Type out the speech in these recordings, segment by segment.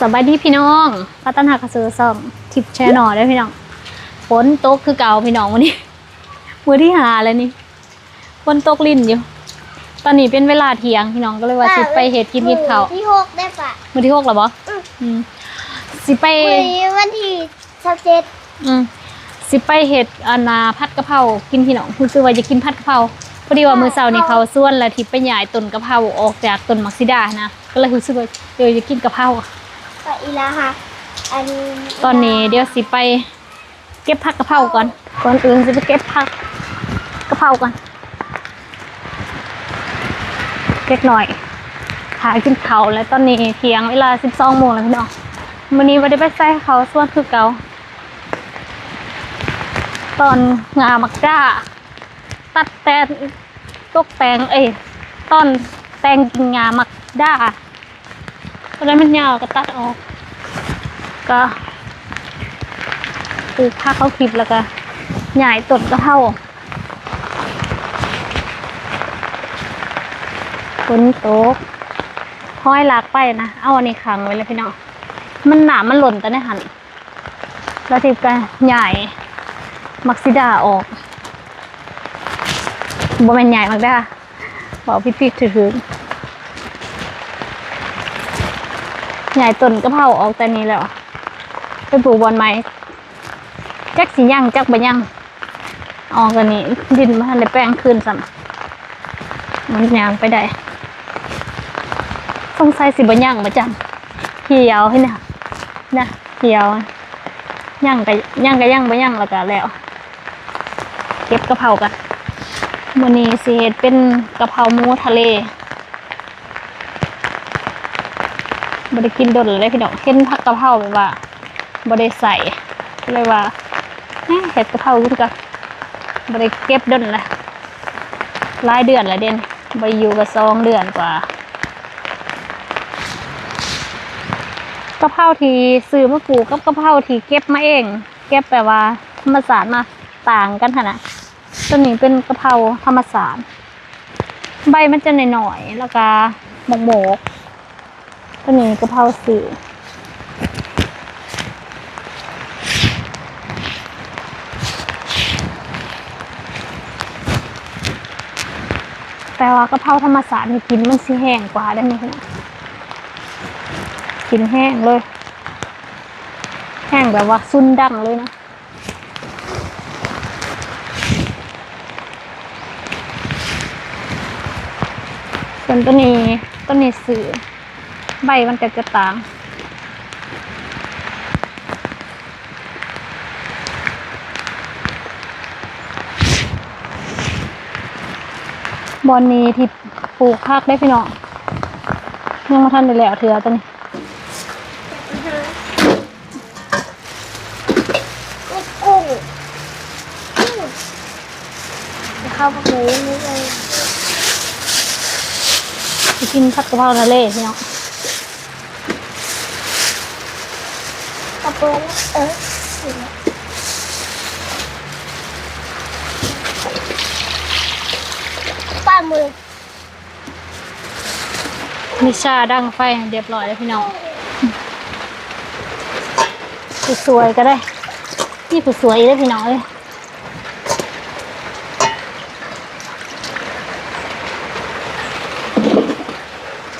สบายดีพี่น้องพัฒนากระสือซ่อมทิปแชร์หน่อยได้อพี่น้องฝนตกคือเก่าพี่น้องวันนี้มือที่หาแล้วนี่ฝนตกลิ่นอยู่ ตอนนี้เป็นเวลาเที่ยงพี่น้องก็เลยว่าสิไปเห็ดกินกินข้าวที่หกได้ปะมือที่หกแล้วบ่อืมอืมสิไปวันนี้วันที่สิบเจ็ดอืมสิไปเห็ดอานาผัดกะเพรากินพี่น้องคุณซื้อว่าจะกินผัดกะเพราพอดีว่ามือเสาร์นี่เขาส่วนแล้วที่ไปหย่ายต้นกะเพราออกจากต้นมักซิดานะก็เลยรู้สึกว่าเดี๋ยวจะกินกะเพรา ไปะอีลาฮะอันตอนนี้เดี๋ยวสิไป เก็บผักกะเพราก่อน ก่อนอื่นสิไปเก็บผักกะเพราก่อนเล็กหน่อยหากินเขาแล้วตอนนี้เที่ยงเวลาสิบสองโมงแล้วพี่น้องวันนี้วันได้ไปใส่เขาส่วนคือเกาตอนงามักจ้า ตัดแต่ตกแต่งเอ้ยต้นแต่งกิงงามักด้า ก็ได้มันยาวก็ตัดออก ก็ปลูกผักเขาคลิปแล้วก็ใหญ่ต้นกระเพราฝนตกห้อยหลากไปนะ เอาอันนี้ขังไว้เลยพี่น้อง มันหนามันหล่นแต่ในหัน แล้วทีก็ใหญ่ มักซิดาออกบ่แม่นใหญ่มักด้าบอกพี่พี่ถือถือ ใหญ่ต้นกระเพราออกแต่นี้แล้วไปปลูกบอนไม้จักสีย่างจักบะย่างออกกันนี้ ดินมาทันได้แป้งขึ้นซ้ำมันยางไปได้สงสัยสิบะย่างมาจังเหี่ยวให้เนี่ยนะเหี่ยวย่างกับย่างกับย่างบะย่างแล้วก็แล้ว เก็บกระเพรากันวันนี้สิเฮ็ดเป็นกระเพราหมูทะเล บ่ได้กินดนเลยพี่น้องเห็นผักกะเพราแบบว่าบริใส่เลยว่าเห็ดกะเพราขึ้นกับบริเก็บดนละหลายเดือนละเด่นบริอยู่กับสองเดือนกว่ากะเพราที่ซื้อมาปลูกกับกะเพราที่เก็บมาเอง เก็บแบบว่าธรรมศาสตร์มาต่างกันขนาดตัวนี้เป็นกะเพราธรรมศาสตร์ใบมันจะหน่อยๆแล้วก็หมกหมกๆ ตัวนี้กะเพราสื่แต่ว่ากะเพราธรรมศาสตร์นี่กินมันสิแห้งกว่าได้ไหมคะกินแห้งเลย แห้งแบบว่าซุนดังเลยนะส่วนตัวนี้ตัวนี้สื่อ ใบมันก็จะต่าง บอนนี้ที่ปลูกพักได้พี่น้องยังมาทันได้แล้วเถื่อตัวนี้นี่กุ้งจะเข้าไปหูนี่เลยไปกินผัดกะเพราทะเลพี่น้อง กระเบื้องเออป้ามือมีชาดังไฟเรียบร้อยแล้วพี่น้องสวยๆก็ได้ นี่ผู้สวยได้พี่น้องเลย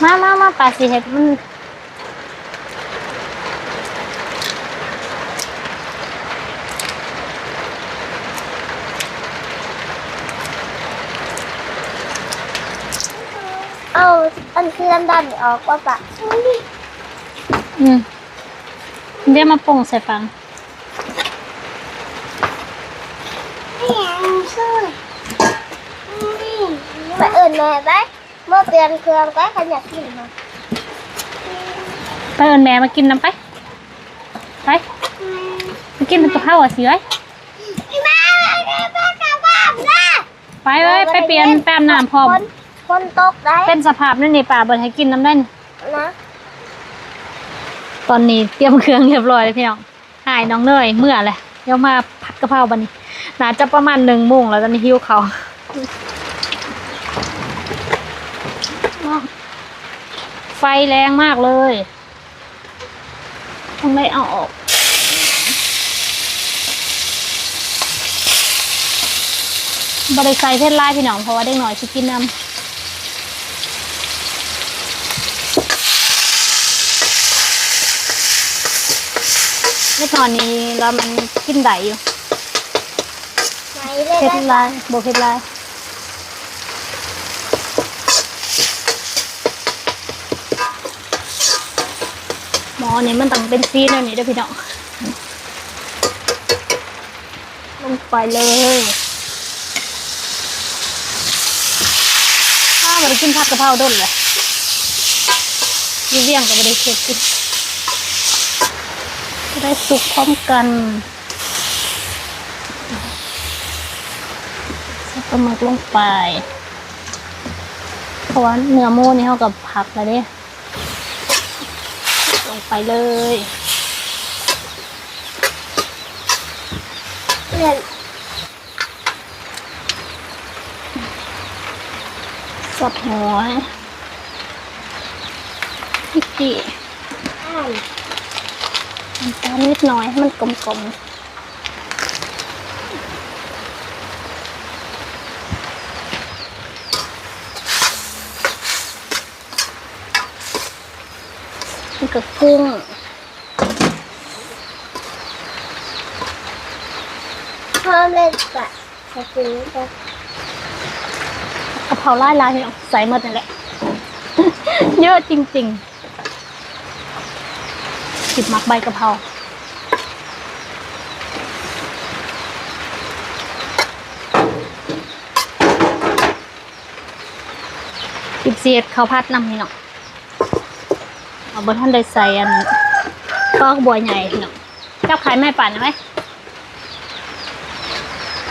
มามามาปลาสีเห็ดมัน เอาอันที่ดำๆนี่ออกว่าปะอืมเดี๋ยวมาปรุงใส่ฟังไปเอื่นแม่ไปเมื่อเตือนเครื่องไปขยันกินมาไปเอินแม่มากินน้ำไป ไปไปกินกะเพราอะสิไว้แม่แม่แม่กลับบ้านนะไปเว้ยไปเปลี่ยนแป้มน้ำพร้อม คนคนตกได้เป็นสภาพนั่นนี่ป่าเบิดให้กินน้ำได้นี่นะตอนนี้เตรียมเครื่องเรียบร้อยแล้วพี่น้องหายน้องเนยเมื่อแหละเดี๋ยวมาผัดกะเพราบันนี้น่าจะประมาณหนึ่งโมงแล้วตอนนี้หิวเขาวไฟแรงมากเลยต้องได้เอาออกบริใส่เพชรลายพี่น้องเพราะว่าเด็กหน่อยชิกินน้ำ เล็กน้อยนี้แล้วมันกินได้อยู่ไหนเลยเพชได้รลายโบเพชรลายหมอนี่มันต้องเป็นซีนแบบนี้เด้อพี่น้องลงไปเลยถ้ามาได้กินผัดกะเพราด้นเลยอยี่เวียงก็ไม่ได้เค็ดกินจะ ได้สุกพร้อมกันใส่ปลาหมึกลงไป เพราะว่าเนื้อหมูนี่เขากับผักแล้วเนี่ยลงไปเลยเนี่ยสับหัวพริกจีอ่า น้ำตาลนิดหน่อยให้มันกลมๆนี่ก็กุ้งเพิ่มเลยกะจะซื้อจะกะเพราไล่ลายพี่น้องใส่หมดนั่นแหละ เยอะจริง ๆ จิบหมักใบกะเพราจิบเสียดข้าวพัดน้ำพี่น้องเอาบนท่านได้ใส่อันก็บัวใหญ่พี่น้องเจ้าขายแม่ปั่นไหม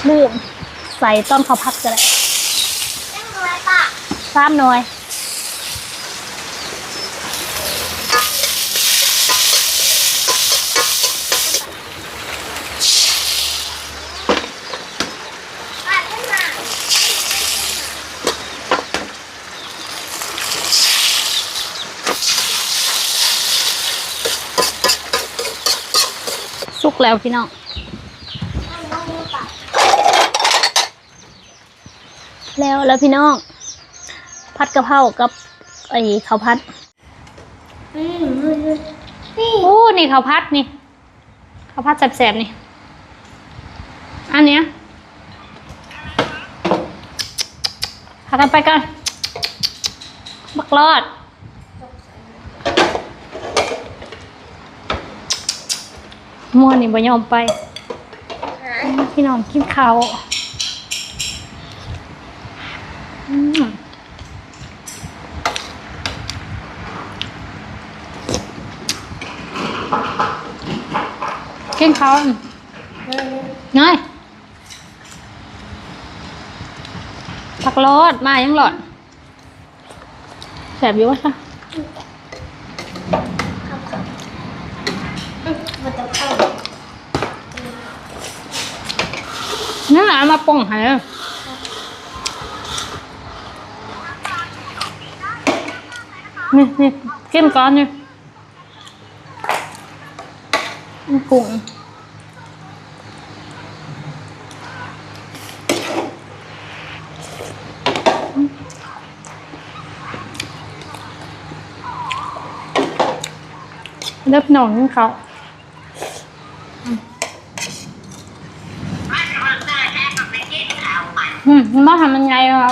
ลืมใส่ต้นข้าวพัดก็ได้ยังไงปะสามหน่วย ปะขึ้นมา สุ กแล้วพี่น้องอันนี้ปะแล้วแล้วพี่น้องพัดกะเพรากับไอ้ข้าวพัดอืมนี่โอ้นี่ข้าวพัดนี่ข้าวพัดแสบๆนี่ อันเนี้ยพากันไปกันบักรอด มัวนนี่บ่ยอมไป พี่น้องกินข้าวกินข้าวน้อยผักรอดมายังหลอดแสบอยู่วะคะ มันจะเข้า นั่นแหละมาป่งให้นี่นี่กินก่อนนี่กุ้งเล็บหนองนี่เขา อืมมันมาทำมันไงอะ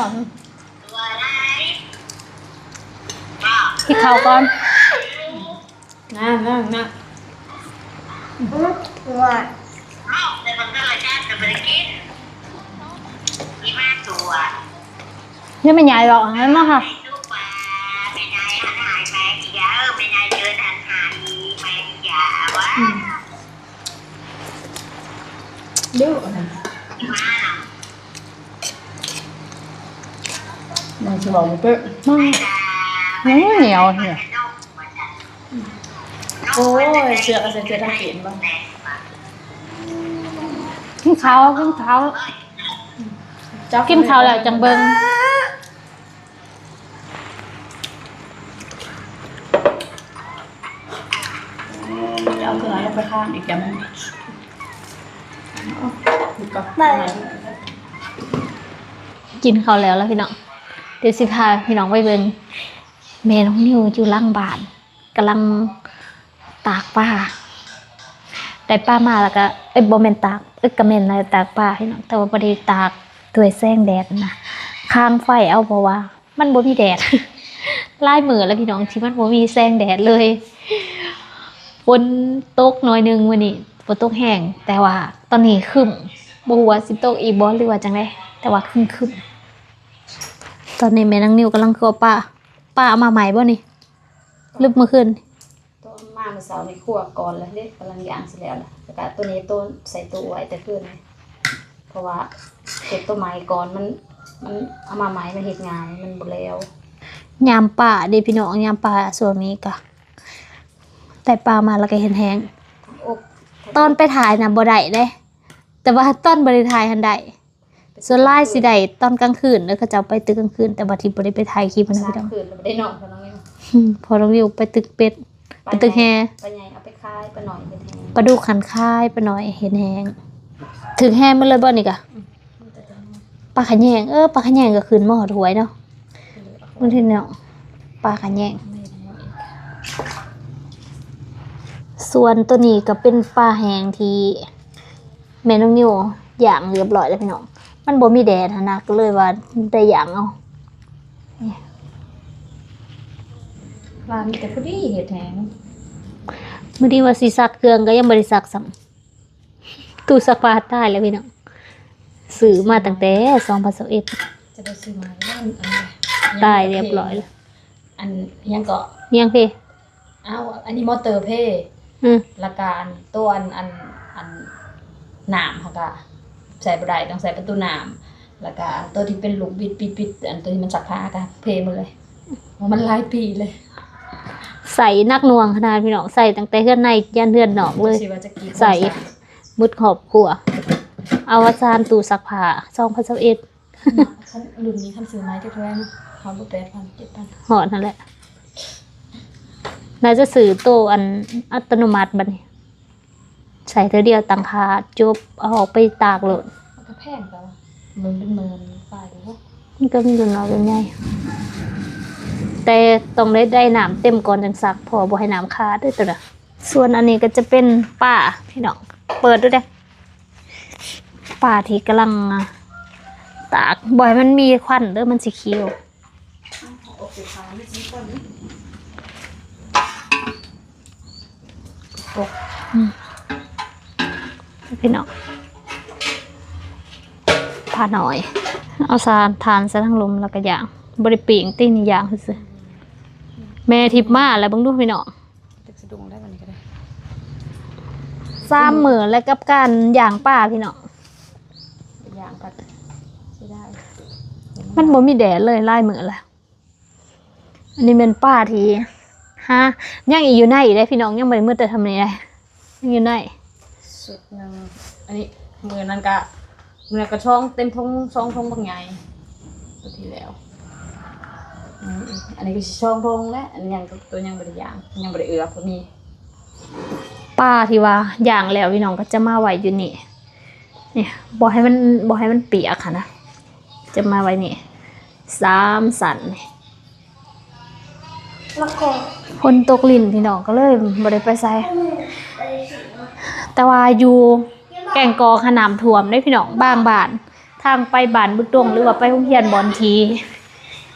กินข้าวก่อนนั่งนั่งนั่งอืมหัวนี่มันใหญ่หรอกงั้นมาค่ะเดี๋ยวนะ มันจะบอกมันเป๊ะมันมันเหนียวเนี่ยโอ้ยเสือกอะไรเสือทางเปลี่ยนบ้างกินข้าวกินข้าวกินข้าวแล้วจังเบิงเดี๋ยวเอาตัวไหนลงไปข้างอีกแกมันเอาดูก่อนไม่กินข้าวแล้วแล้วพี่น้อง เดี๋ยวสิพาพี่น้องไปเบิ่งแม่น้องนิวอยู่ล่างบ้านกำลังตากปลาได้ปลามาแล้วก็เอ้ยบ่แม่นตากเอ้ยก็แม่นอะไรตากปลาพี่น้องแต่ว่าบ่ได้ตากด้วยแสงแดดนะค้างไฟเอาเพราะว่า มันบ่มีแดดลายมือแล้วพี่น้องที่มันบ่มีแสงแดดเลยฝนตกหน่อยหนึงวันนี้ฝนตกแห้งแต่ว่าตอนนี้คึมบ่ฮู้ว่าสิตกอีกบ่หรือว่าจังไดแต่ว่าครึ้ม ตอนนี้แม่นางนิวกำลังครัวปลาปลาเอามาใหม่บ่นี่ลึกเมื่อคืนตัวมาเมื่อเช้าในครัวก่อนแล้วเด็กกำลังย่างเสร็จแล้วล่ะแล้วก็ตัวนี้ตัวใส่ตัวไว้แต่เพื่อนเลยเพราะว่าเก็บตัวไม้ก่อนมัน มันเอามาไม้มันเห็ดงานมันบ่แล้วยามป่าเด้พี่น้องยามป่าส่วนนี้ก็แต่ปลามาแล้วก็เห็นแห้งอกตอนไปถ่ายนะบ่ได้เด้ แต่ว่าตอนบ่ได้ถ่ายหันได้ ส่วนหลายสิได้ตอนกลางคืนแล้วก็จะเอาไปตึกกลางคืน แต่ว่าที่บ่ได้ไปถ่ายคลิปมันนะสาพี่มน้องคืนแล้วบ่ได้นอนเพราะน้องนี่อืมพอเราวิวไปตึกเป็ด ไปตึกแฮ ไปใหญ่เอาไปคายไปหน่อยไปแทงปลาดุกขันค่ายไปหน่อยเห็นแห้งถึงแห้งมันเลยบ่นี่กะปลาขะแยงเออปลาขะแยงก็ขึ้นมาหอดหวยเนาะมันที่เนาะปลาขะแยง ส่วนตัวนี้ก็เป็นปลาแห้งที่แม่น้องนิวอย่างเรียบร้อยแล้วพี่น้อง มันบ่มีแดดหั้นนะก็เลยว่าได้อย่างเอาว่ามีแต่ผู้ดีเห็ดแทงมื้อนี้ว่าสิซักเครื่องก็ยังบ่ได้ซักซ้ำตู้ซักผ้าตายแล้วพี่น้องซื้อมาตั้งแต่2021จะไปซื้อมาแล้วมันอันนี้ตายเรียบร้อยแล้วอันยังก็ยังพี่อ้าวอันนี้มอเตอร์เพย์อืมละกอันตัวอันอันอันหนามค่ะก็ ใส่บ่ได้ต้องใส่ประตูหนามแล้วก็ตัวที่เป็นลูกบิดปิดปิดอันตัวที่มันสักผ้าก็เพย์หมดเลยว่ามันหลายปีเลยใส่นักหน่วงขนาดพี่น้องใส่ตั้งแต่เฮือนในยันเฮือนนอกเลยสิว่าจะกี่คนใส่มุดขอบครัวอวสานตู้ซักผ้า2021คันรุ่นนี้คันซื้อไม้ที่เท่าไหร่นะเขาบ่แปดพันเจ็ดพันหอดนั่นแหละนายจะสื่อโตวอันอัตโนมัติบัดนี้ ใส่เธอเดียวตังคาจบเอาออกไปตากโหลดมันก็แพงแต่ว่าหมันเป็นหมื่นฝ่ายเดียวมันก็มีอยู่น้อยเป็นใหญ่แต่ต้องได้ได้น้ำเต็มก่อนจังซัก พอบ่ให้น้ำขาดด้วยตัวน่ะส่วนอันนี้ก็จะเป็นป่าพี่น้องเปิดด้วยเด้อป่าที่กำลังตากบ่ให้มันมีควันเด้อมันสิเขียวโอเคค่ะไม่ใช่คนนี้ พี่น้องพาหน่อย เอาสารทานใส่ทั้งลมแล้วก็ย่างบริปีงติ้งนี่ย่างซื่อๆแม่ทิพย์มาแล้วเบิ่งดูพี่น้องตึกสะดุงได้วันนี้ก็ได้สามมือแล้วกับการย่างป้าพี่น้องเป็นอย่างก็ใช้ได้ มันบ่มีแดดเลยไล่มือแล้วอันนี้เป็นป้าที่ฮะยังอีกอยู่ในอีกได้พี่น้องยังบ่ได้มืดแต่ทำนี่ได้ยังอยู่ใน สุดหนึ่งอันนี้มือนั้นก็มือนก็ช่องเต็มท้องช่องท้องบางใหญ่ตัวที่แล้วอืมอันนี้ก็ช่องท้องแล้วอันนี้ยังตัวยังบริยางยังบริเอือกตัวนี้ป้าที่ว่าอย่างแล้วพี่น้องก็จะมาไว้อยู่นี่เนี่ยบ่ให้มันบ่ให้มันเปียกค่ะนะจะมาไว้นี่สามสันนี่ ฝนตกลิ่นพี่น้องก็เลยบ่ได้ไปใส่แต่ว่าอยู่แก่งกอขนามท่วมได้พี่น้องบางบาน ทางไปบานบึกดงหรือว่าไปโรงเรียนบอนที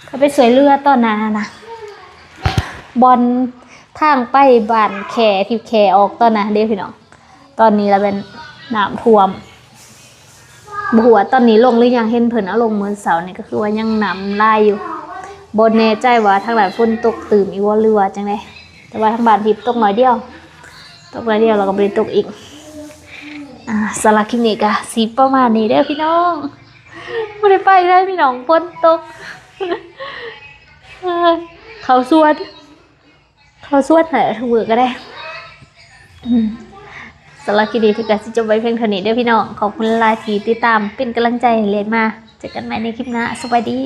ก็ไปสวยเรือตอนนั้นนะนะบอลทางไปบานแขที่แขออกตอนนั้นเด้พี่น้องตอนนี้เราเป็นน้ำท่วมบัวตอนนี้ลงหรือยังเห็นเพิ่นเอาลงมือเสาร์นี่ก็คือว่ายังน้ำลายอยู่ บนแน่ใจว่าทางหลายฝนตกตื่มอีว่าเรือจังไดแต่ว่าทางบ้านทิพตกน้อยเดียว ตกน้อยเดียวเราก็บ่ไปตกอีกอ่าสารบคลิปนี้ก็สีประมาณนี้เด้อพี่น้องไม่ได้ไปได้พี่น้องฝนตกเขาสวดเขาสวดไหนทุกมือก็ได้สำหรับคลิปนี้พี่กัสิจบไว้เพียงเท่านี้เด้อพี่น้อง ขอบคุณลายทีติดตามเป็นกำลังใจให้เรียนมา เจอกันใหม่ในคลิปหน้า สวัสดี